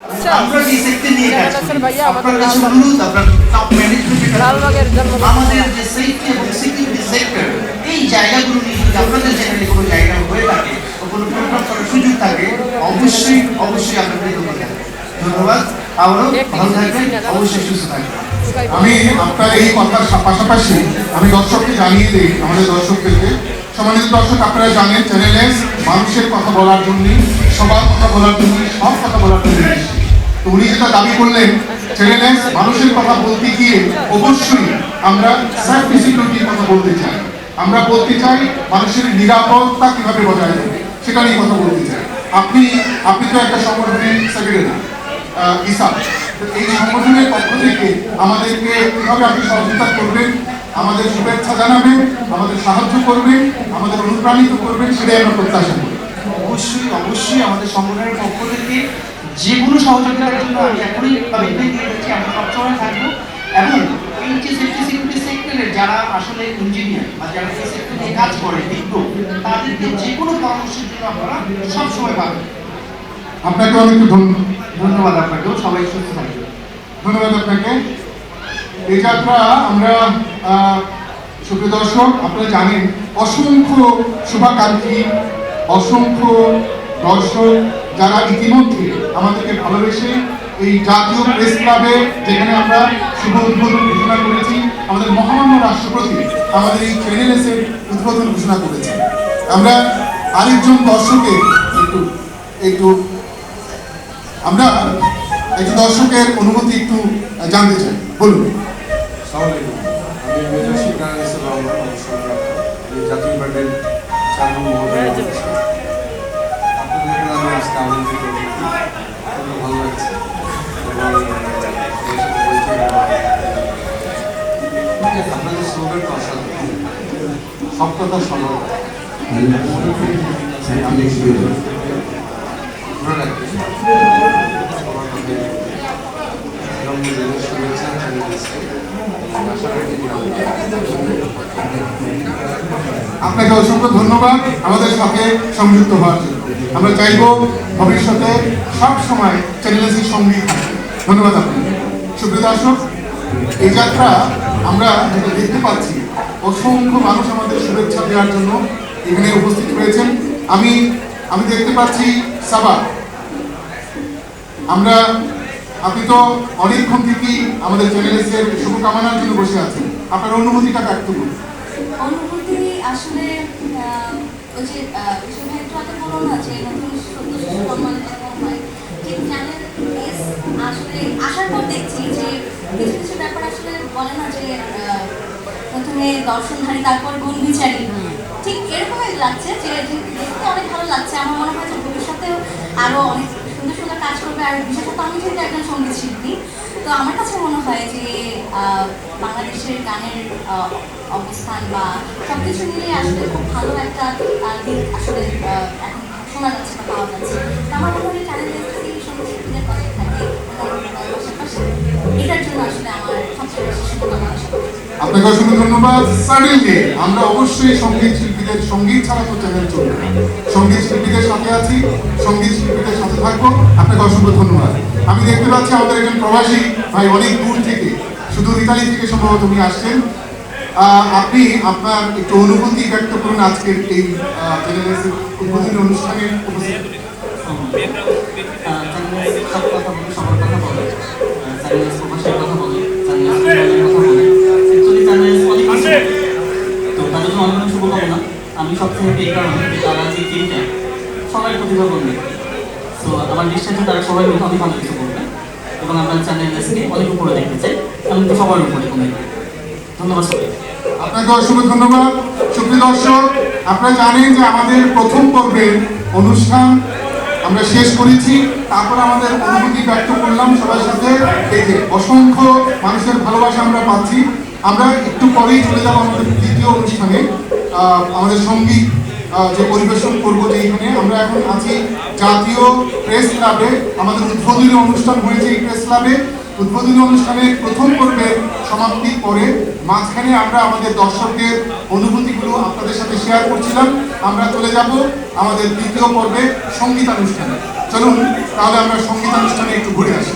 আচ্ছা। আমরা যে সেক্টর নিয়ে কাজ করি। আপনার কাছে অনুরোধ আপনার টপ ম্যানেজমেন্টের কাছে আমাদের যে সেফটি এবং সিকিউরিটি সেক্টর এই জায়গাগুলো নিয়ে যদি আপনাদের চ্যানেলে কোনো জায়গা হয়ে থাকে কোনো প্রোগ্রাম করার সুযোগ থাকে অবশ্যই অবশ্যই আপনাদের ধন্যবাদ। আবারও ভালো থাকবেন অবশ্যই সুস্থ থাকবেন। আমি আপনার এই কথার পাশাপাশি আমি দর্শককে জানিয়ে দিই, আমাদের দর্শকদেরকে। সম্মানিত দর্শক, আপনারা জানেন, চ্যানেলে মানুষের কথা বলার জন্য সবার কথা বলার জন্য সব কথা বলার জন্য তো উনি যেটা দাবি করলেন, চ্যানেলে মানুষের কথা বলতে গিয়ে অবশ্যই আমরা সেফটি সিকিউরিটির কথা বলতে চাই। আমরা বলতে চাই মানুষের নিরাপত্তা কীভাবে বজায় রাখবে সেটা নিয়ে কথা বলতে চাই। আপনি আপনি তো একটা সংগঠনের সেক্রেটারি। ইসা এই সংগঠনের পক্ষ থেকে আমাদেরকে কীভাবে আপনি সহযোগিতা করবেন আমাদের শুভেচ্ছা জানাবেন আমাদের সাহায্য করবেন আমাদের অনুপ্রাণিত করবেন সেটাই আমরা প্রত্যাশা করি। অবশ্যই অবশ্যই আমাদের সংগঠনের পক্ষ থেকে যে কোনো সহযোগিতার জন্য আমি এখনই কমিটমেন্ট দিয়ে দিচ্ছি আমরা সবসময় থাকব এবং এই সেফটি সিকিউরিটি সেক্টরের যারা আসলে ইঞ্জিনিয়ার বা যারা এই সেক্টর কাজ করে বিজ্ঞ তাদেরকে যে কোনো পরামর্শের জন্য আপনারা সবসময় পাবেন। আপনাকে অনেক ধন্যবাদ। ধন্যবাদ আপনাকেও, সবাই সুস্থ থাকবেন। ধন্যবাদ আপনাকে। এই যাত্রা আমরা সুপ্রিয় দর্শক, আপনারা জানেন, অসংখ্য শুভাকাঙ্ক্ষী, অসংখ্য দর্শক যারা ইতিমধ্যে আমাদেরকে ভালোবেসে এই জাতীয় প্রেস ক্লাবে, যেখানে আমরা শুভ উদ্বোধন ঘোষণা করেছি, আমাদের মহামান্য রাষ্ট্রপতি আমাদের এই চ্যানেলেসের উদ্বোধন ঘোষণা করেছেন। আমরা আরেকজন দর্শকের একটু একটু আমরা একটু দর্শকের অনুমতি একটু জানতে চাই। বলুন। আমি মেজর শিবনারায়ণ ইসলাম রহমান অবসর আমি জাতীয় ব্যান্ডের চার নম্বর আপনাদের আমি আজকে আমন্ত্রিত ভালো লাগছে। আপনাদের অসাধারণ। সব কথা সরল আমি আপনাকে অসংখ্য ধন্যবাদ। আমাদের সাথে সংযুক্ত হওয়ার জন্য। আমরা চাইব ভবিষ্যতে সব সময় চ্যানেলের সঙ্গেই ধন্যবাদ আপনাকে। সুপ্রিয় দর্শক, এই যাত্রা আমরা যেটা দেখতে পাচ্ছি, অসংখ্য মানুষ আমাদের শুভেচ্ছা দেওয়ার জন্য এখানে উপস্থিত হয়েছেন আমি আমি দেখতে পাচ্ছি সাবা আমরা আপনি তো অনেকক্ষণ থেকেই আমাদের চ্যানেলের শুভকামনার জন্য বসে আছেন। আপনার অনুভূতিটা ব্যক্ত অনুভূতি আসলে ওই যে একটু আগে আসলে, আসার পর দেখছি যে কিছু ব্যাপার আসলে বলে না যে প্রথমে তারপর ঠিক এরকমই লাগছে যে, দেখতে অনেক ভালো লাগছে। আমার মনে হয় যে ভবিষ্যতেও আরও অনেক সুন্দর সুন্দর কাজ করবে। আর বিশেষত আমি যেহেতু একজন সংগীত শিল্পী তো আমার কাছে মনে হয় যে বাংলাদেশের গানের অবস্থান বা সব কিছু মিলিয়ে আসলে খুব ভালো একটা দিক আসলে এখন শোনা যাচ্ছে বা পাওয়া যাচ্ছে। আমার মনে হয় আপনাকে অসংখ্য ধন্যবাদ। সাডেনলি আমরা অবশ্যই সংগীত শিল্পীদের সংগীত ছাড়া তো চ্যানেল চলবে সংগীত শিল্পীদের সাথে আছি, সংগীত শিল্পীদের সাথে থাকব। আপনাকে অসংখ্য ধন্যবাদ। আমি দেখতে পাচ্ছি আমাদের একজন প্রবাসী, ভাই অনেক দূর থেকে, শুধু ইতালি থেকে সম্ভবত উনি আসছেন। আপনি আপনার একটু অনুভূতি ব্যক্ত করুন আজকের এই উদ্বোধনী অনুষ্ঠানে উপস্থিত। সবার কথা বলে চ্যানেলের প্রবাসের কথা বলে চ্যানেলের কথা বলে অ্যাকচুয়ালি চ্যানেল অনেক কিছু বলে। তো তাদের জন্য অনেক অনেক শুভকামনা আমি সবাই প্রতিভা করবে। তো আমার সবাই অনেক ভালো কিছু করবে। এবং আমরা চ্যানেলকে অনেক উপরে দেখতে চাই। সবার উপরে ধন্যবাদ সবাই আপনাকে ধন্যবাদ। সুপ্রিয় দর্শক, আপনারা জানেন যে আমাদের প্রথম পর্বের অনুষ্ঠান আমরা শেষ করেছি। তারপর আমাদের অনুভূতি ব্যক্ত করলাম সবার সাথে। এই যে অসংখ্য মানুষের ভালোবাসা আমরা পাচ্ছি। আমরা একটু পরেই চলে যাব আমাদের দ্বিতীয় অনুষ্ঠানে। আমাদের সংগীত যে পরিবেশন করব যে এখানে, আমরা এখন আছি জাতীয় প্রেস ক্লাবে। আমাদের উদ্বোধনী অনুষ্ঠান হয়েছে এই প্রেস ক্লাবে। উদ্বোধনী অনুষ্ঠানে প্রথম পর্বের সমাপ্তির পরে মাঝখানে আমরা আমাদের দর্শকদের অনুভূতিগুলো আপনাদের সাথে শেয়ার করছিলাম। আমরা চলে যাব আমাদের দ্বিতীয় পর্বে সঙ্গীতানুষ্ঠানে। চলুন, তাহলে আমরা সঙ্গীতানুষ্ঠানে একটু ঘুরে আসি।